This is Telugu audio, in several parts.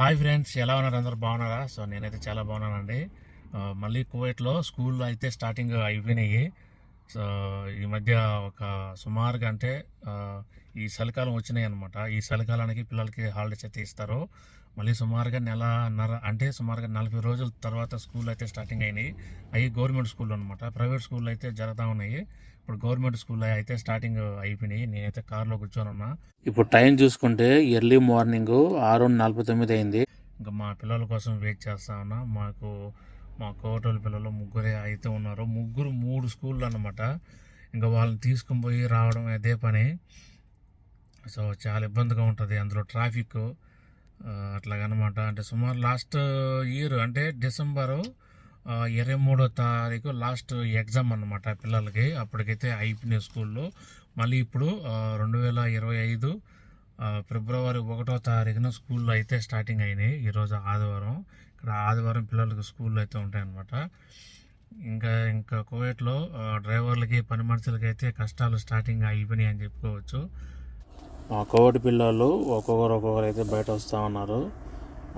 హాయ్ ఫ్రెండ్స్ ఎలా ఉన్నారు? అందరు బాగున్నారా? సో నేనైతే చాలా బాగున్నానండి. మళ్ళీ కువైట్లో స్కూల్ అయితే స్టార్టింగ్ అయిపోయినాయి. సో ఈ మధ్య ఒక సుమారుగా అంటే ఈ చలికాలం వచ్చినాయి అనమాట ఈ చలికాలానికి పిల్లలకి హాలిడేస్ అయితే ఇస్తారు. మళ్ళీ సుమారుగా నెలన్నర అంటే సుమారుగా నలభై రోజుల తర్వాత స్కూల్ అయితే స్టార్టింగ్ అయినాయి. అవి గవర్నమెంట్ స్కూల్ అనమాట ప్రైవేట్ స్కూల్ అయితే జరుగుతూ ఉన్నాయి. ఇప్పుడు గవర్నమెంట్ స్కూల్ అయితే స్టార్టింగ్ అయిపోయినాయి. నేనైతే కార్లో కూర్చొని ఉన్నా. ఇప్పుడు టైం చూసుకుంటే ఎర్లీ మార్నింగ్ ఆరు నలభై తొమ్మిది అయింది. ఇంకా మా పిల్లల కోసం వెయిట్ చేస్తా ఉన్నా. మాకు మా కోటోల పిల్లలు ముగ్గురే అయితే ఉన్నారు. ముగ్గురు మూడు స్కూళ్ళు అన్నమాట. ఇంకా వాళ్ళని తీసుకుని పోయి రావడం అదే పని. సో చాలా ఇబ్బందిగా ఉంటుంది అందులో ట్రాఫిక్. అట్లాగనమాట. అంటే సుమారు లాస్ట్ ఇయర్ అంటే డిసెంబరు ఇరవై మూడో తారీఖు లాస్ట్ ఎగ్జామ్ అన్నమాట పిల్లలకి. అప్పటికైతే అయిపోయినాయి స్కూల్లో. మళ్ళీ ఇప్పుడు రెండు వేల ఇరవై ఐదు ఫిబ్రవరి ఒకటో తారీఖున స్కూల్లో అయితే స్టార్టింగ్ అయినాయి ఈరోజు ఆదివారం. ఇక్కడ ఆదివారం పిల్లలకి స్కూల్లో అయితే ఉంటాయన్నమాట. ఇంకా ఇంకా కోవిడ్లో డ్రైవర్లకి పని మనుషులకి అయితే కష్టాలు స్టార్టింగ్ అయిపోయినాయి అని చెప్పుకోవచ్చు. మా కోవిడ్ పిల్లలు ఒక్కొక్కరు ఒక్కొక్కరు అయితే బయట వస్తూ ఉన్నారు.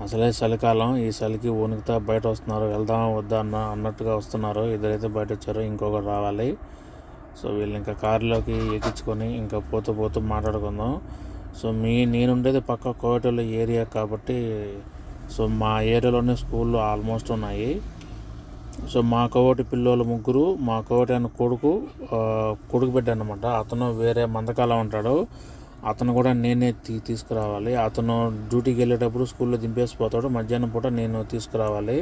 అసలే చలికాలం ఈ చలికి వణుకుతా బయట వస్తున్నారు వెళ్దామా వద్దా అన్న అన్నట్టుగా వస్తున్నారు. ఇద్దరైతే బయట వచ్చారు ఇంకొకరు రావాలి. సో వీళ్ళు ఇంకా కారులోకి ఎక్కించుకొని ఇంకా పోతూ పోతూ మాట్లాడుకుందాం. సో మీ నేనుండేది పక్క కోవిటోళ్ళ ఏరియా కాబట్టి సో మా ఏరియాలోనే స్కూళ్ళు ఆల్మోస్ట్ ఉన్నాయి. సో మా కోవటి పిల్లోళ్ళు ముగ్గురు మా కోవటి అన్న కొడుకు కొడుకు బిడ్డ అనమాట అతను వేరే మందకాలం ఉంటాడు. అతను కూడా నేనే తీ తీసుకురావాలి. అతను డ్యూటీకి వెళ్ళేటప్పుడు స్కూల్లో దింపేసిపోతాడు. మధ్యాహ్నం పూట నేను తీసుకురావాలి.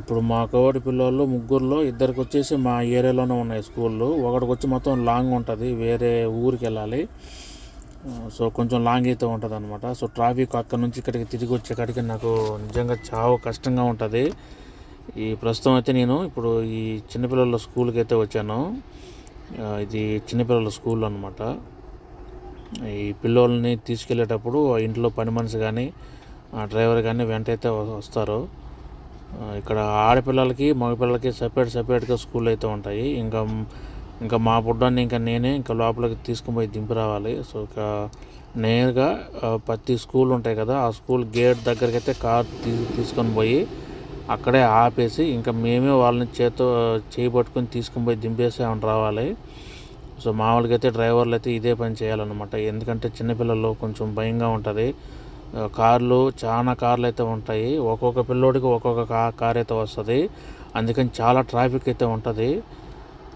ఇప్పుడు మా కోడి పిల్లలు ముగ్గురులో ఇద్దరికి వచ్చేసి మా ఏరియాలోనే ఉన్నాయి స్కూళ్ళు. ఒకటికి వచ్చి మొత్తం లాంగ్ ఉంటుంది. వేరే ఊరికి వెళ్ళాలి. సో కొంచెం లాంగ్ అయితే ఉంటుంది అనమాట సో ట్రాఫిక్ అక్కడ నుంచి ఇక్కడికి తిరిగి వచ్చేకాడికి నాకు నిజంగా చాలా కష్టంగా ఉంటుంది. ఈ ప్రస్తుతం అయితే నేను ఇప్పుడు ఈ చిన్నపిల్లల స్కూల్కి అయితే వచ్చాను. ఇది చిన్నపిల్లల స్కూల్ అనమాట ఈ పిల్లోల్ని తీసుకెళ్ళేటప్పుడు ఇంట్లో పని మనిషి కానీ డ్రైవర్ కానీ వెంట అయితే వస్తారు. ఇక్కడ ఆడపిల్లలకి మగపిల్లలకి సపరేట్ సపరేట్గా స్కూల్ అయితే ఉంటాయి. ఇంకా ఇంకా మా బుడ్డాన్ని ఇంకా నేనే ఇంకా లోపలికి తీసుకుని పోయి దింపి రావాలి. సో ఇక నేరుగా ప్రతి స్కూల్ ఉంటాయి కదా ఆ స్కూల్ గేట్ దగ్గరికి అయితే కార్ తీసుకొని పోయి అక్కడే ఆపేసి ఇంకా మేమే వాళ్ళని చేతో చేయి పట్టుకొని తీసుకొని పోయి దింపేసి రావాలి. సో మామూలుగా అయితే డ్రైవర్లు అయితే ఇదే పని చేయాలన్నమాట. ఎందుకంటే చిన్నపిల్లలు కొంచెం భయంగా ఉంటుంది. కార్లు చాలా కార్లు అయితే ఉంటాయి. ఒక్కొక్క పిల్లోడికి ఒక్కొక్క కా కార్ అయితే వస్తుంది. అందుకని చాలా ట్రాఫిక్ అయితే ఉంటుంది.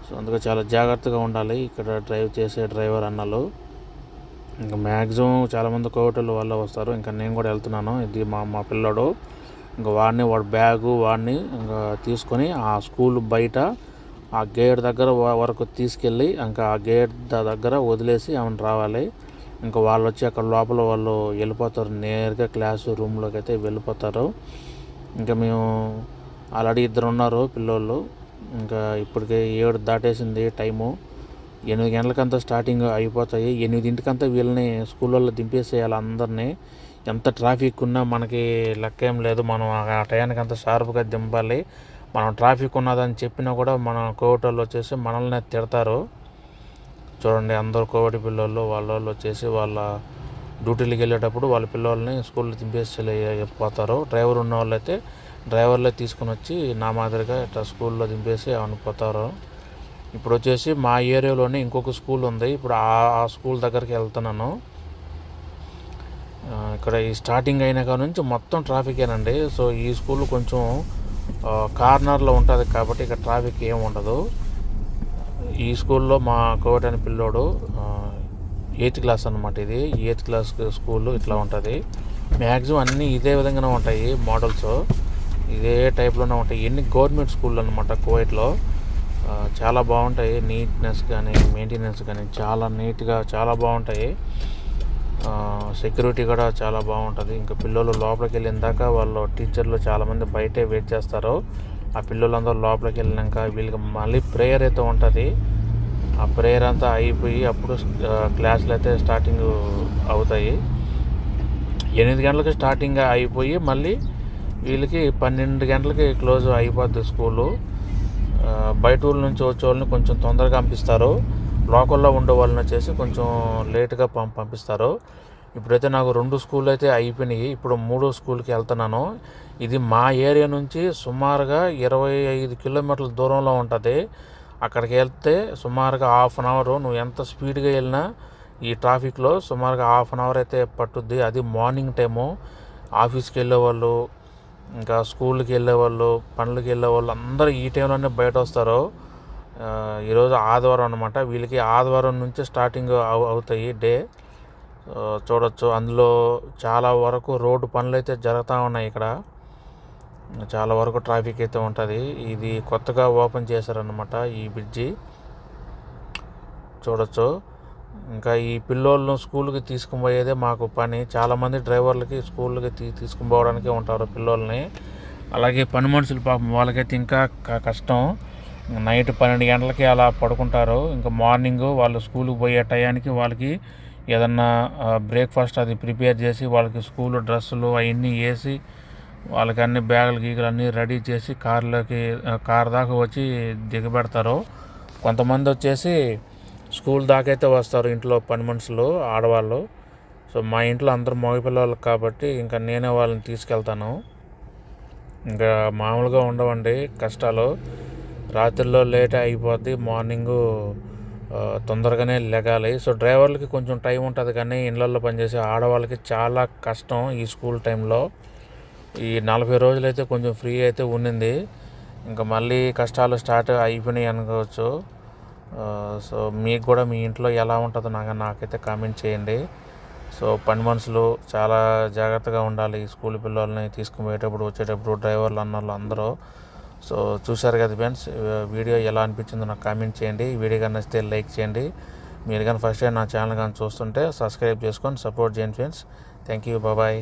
సో అందుకే చాలా జాగ్రత్తగా ఉండాలి ఇక్కడ డ్రైవ్ చేసే డ్రైవర్ అన్నలు. ఇంకా మ్యాక్సిమం చాలామంది కోవిటోళ్ళు వల్ల వస్తారు. ఇంకా నేను కూడా వెళ్తున్నాను. ఇది మా మా పిల్లోడు. ఇంకా వాడిని వాడి బ్యాగు వాడిని ఇంకా తీసుకొని ఆ స్కూల్ బయట ఆ గేట్ దగ్గర వరకు తీసుకెళ్ళి ఇంకా ఆ గేట్ దగ్గర వదిలేసి ఆమెను రావాలి. ఇంకా వాళ్ళు వచ్చి అక్కడ లోపల వాళ్ళు వెళ్ళిపోతారు. నేరుగా క్లాస్ రూమ్లోకి అయితే వెళ్ళిపోతారు. ఇంకా మేము ఆల్రెడీ ఇద్దరు ఉన్నారు పిల్లోళ్ళు. ఇంకా ఇప్పటికే ఏడు దాటేసింది టైము. ఎనిమిది గంటలకంతా స్టార్టింగ్ అయిపోతాయి. ఎనిమిదింటికంతా వీళ్ళని స్కూళ్ళల్లో దింపేసేయాలి అందరినీ. ఎంత ట్రాఫిక్ ఉన్నా మనకి లెక్క ఏం లేదు. మనం ఆ టయానికి అంత షార్ప్గా దింపాలి. మనం ట్రాఫిక్ ఉన్నదని చెప్పినా కూడా మన కోవిడ్ వాళ్ళు వచ్చేసి మనల్ని తిడతారు. చూడండి అందరు కోవిడ్ పిల్లలు వాళ్ళ వాళ్ళు వచ్చేసి వాళ్ళ డ్యూటీలకు వెళ్ళేటప్పుడు వాళ్ళ పిల్లల్ని స్కూల్లో దింపేసి పోతారు. డ్రైవర్ ఉన్న వాళ్ళు అయితే డ్రైవర్లే తీసుకుని వచ్చి నా మాదిరిగా ఇట్లా స్కూల్లో దింపేసి పోతారు. ఇప్పుడు వచ్చేసి మా ఏరియాలోనే ఇంకొక స్కూల్ ఉంది. ఇప్పుడు ఆ స్కూల్ దగ్గరికి వెళ్తున్నాను. ఇక్కడ ఈ స్టార్టింగ్ అయినాక కాడ నుంచి మొత్తం ట్రాఫికేనండి సో ఈ స్కూల్ కొంచెం కార్నర్లో ఉంటుంది కాబట్టి ఇక్కడ ట్రాఫిక్ ఏం ఉండదు. ఈ స్కూల్లో మా కోవిడ్ అనే పిల్లోడు ఎయిత్ క్లాస్ అనమాట ఇది. ఎయిత్ క్లాస్ స్కూల్ ఇట్లా ఉంటుంది. మ్యాక్సిమం అన్నీ ఇదే విధంగానే ఉంటాయి మోడల్స్ ఇదే టైప్లోనే ఉంటాయి. ఎన్ని గవర్నమెంట్ స్కూల్ అనమాట కోవిడ్లో చాలా బాగుంటాయి. నీట్నెస్ కానీ మెయింటెనెన్స్ కానీ చాలా నీట్గా చాలా బాగుంటాయి. సెక్యూరిటీ కూడా చాలా బాగుంటుంది. ఇంకా పిల్లలు లోపలికి వెళ్ళిందాక వాళ్ళు టీచర్లు చాలామంది బయటే వెయిట్ చేస్తారు. ఆ పిల్లలందరూ లోపలికి వెళ్ళినాక వీళ్ళకి మళ్ళీ ప్రేయర్ అయితే ఉంటుంది. ఆ ప్రేయర్ అంతా అయిపోయి అప్పుడు క్లాసులు అయితే స్టార్టింగ్ అవుతాయి. ఎనిమిది గంటలకు స్టార్టింగ్ అయిపోయి మళ్ళీ వీళ్ళకి పన్నెండు గంటలకి క్లోజ్ అయిపోద్ది స్కూలు. బయట ఊళ్ళ నుంచి వచ్చే వాళ్ళని కొంచెం తొందరగా పంపిస్తారు. లోకల్లో ఉండే వాళ్ళని చేసి కొంచెం లేట్గా పం పంపిస్తారు. ఇప్పుడైతే నాకు రెండు స్కూల్ అయితే అయిపోయినాయి. ఇప్పుడు మూడో స్కూల్కి వెళ్తున్నాను. ఇది మా ఏరియా నుంచి సుమారుగా ఇరవై ఐదు కిలోమీటర్ల దూరంలో ఉంటుంది. అక్కడికి వెళ్తే సుమారుగా హాఫ్ అన్ అవర్ నువ్వు ఎంత స్పీడ్గా వెళ్ళినా ఈ ట్రాఫిక్లో సుమారుగా హాఫ్ అన్ అవర్ అయితే పట్టుద్ది. అది మార్నింగ్ టైము. ఆఫీస్కి వెళ్ళే వాళ్ళు ఇంకా స్కూల్కి వెళ్ళే వాళ్ళు పనులకి వెళ్ళే వాళ్ళు అందరూ ఈ టైంలోనే బయట వస్తారు ఈరోజు ఆదివారం అనమాట వీళ్ళకి ఆదివారం నుంచి స్టార్టింగ్ అవు అవుతాయి డే. చూడొచ్చు. అందులో చాలా వరకు రోడ్డు పనులు అయితే జరుగుతూ ఉన్నాయి ఇక్కడ. చాలా వరకు ట్రాఫిక్ అయితే ఉంటుంది. ఇది కొత్తగా ఓపెన్ చేశారనమాట ఈ బ్రిడ్జి. చూడొచ్చు. ఇంకా ఈ పిల్లోళ్ళను స్కూల్కి తీసుకుపోయేదే మాకు పని. చాలామంది డ్రైవర్లకి స్కూల్కి తీ తీసుకుపోవడానికి ఉంటారు పిల్లోల్ని. అలాగే పని మనుషులు పాపం వాళ్ళకైతే ఇంకా కష్టం. నైట్ పన్నెండు గంటలకి అలా పడుకుంటారు. ఇంకా మార్నింగ్ వాళ్ళు స్కూల్కి పోయే టయానికి వాళ్ళకి ఏదన్నా బ్రేక్ఫాస్ట్ అది ప్రిపేర్ చేసి వాళ్ళకి స్కూల్ డ్రెస్సులు అవన్నీ వేసి వాళ్ళకి అన్ని బ్యాగులు గీగులు అన్నీ రెడీ చేసి కార్లోకి కార్ దాకా వచ్చి దిగబెడతారు. కొంతమంది వచ్చేసి స్కూల్ దాకైతే వస్తారు ఇంట్లో పని మనుషులు ఆడవాళ్ళు. సో మా ఇంట్లో అందరు మగపిల్లలు కాబట్టి ఇంకా నేనే వాళ్ళని తీసుకెళ్తాను. ఇంకా మామూలుగా ఉండవండి కష్టాలు. రాత్రిలో లేట్ అయిపోద్ది మార్నింగు తొందరగానే లెగాలి. సో డ్రైవర్లకి కొంచెం టైం ఉంటుంది కానీ ఇళ్ళల్లో పనిచేసే ఆడవాళ్ళకి చాలా కష్టం ఈ స్కూల్ టైంలో. ఈ నలభై రోజులైతే కొంచెం ఫ్రీ అయితే ఉండింది ఇంకా మళ్ళీ కష్టాలు స్టార్ట్ అయిపోయినాయి అనుకోవచ్చు. సో మీకు కూడా మీ ఇంట్లో ఎలా ఉంటుందో నాకు నాకైతే కామెంట్ చేయండి. సో పని మనుషులు చాలా జాగ్రత్తగా ఉండాలి. స్కూల్ పిల్లల్ని తీసుకుపోయేటప్పుడు వచ్చేటప్పుడు డ్రైవర్లు అన్నోళ్ళు అందరూ. సో చూశారు కదా ఫ్రెండ్స్ వీడియో ఎలా అనిపించిందో నాకు కామెంట్ చేయండి. వీడియో కానీ నచ్చితే లైక్ చేయండి. మీరు కానీ ఫస్ట్ టైం నా ఛానల్ కానీ చూస్తుంటే సబ్స్క్రైబ్ చేసుకొని సపోర్ట్ చేయండి ఫ్రెండ్స్. థ్యాంక్ యూ బాబాయ్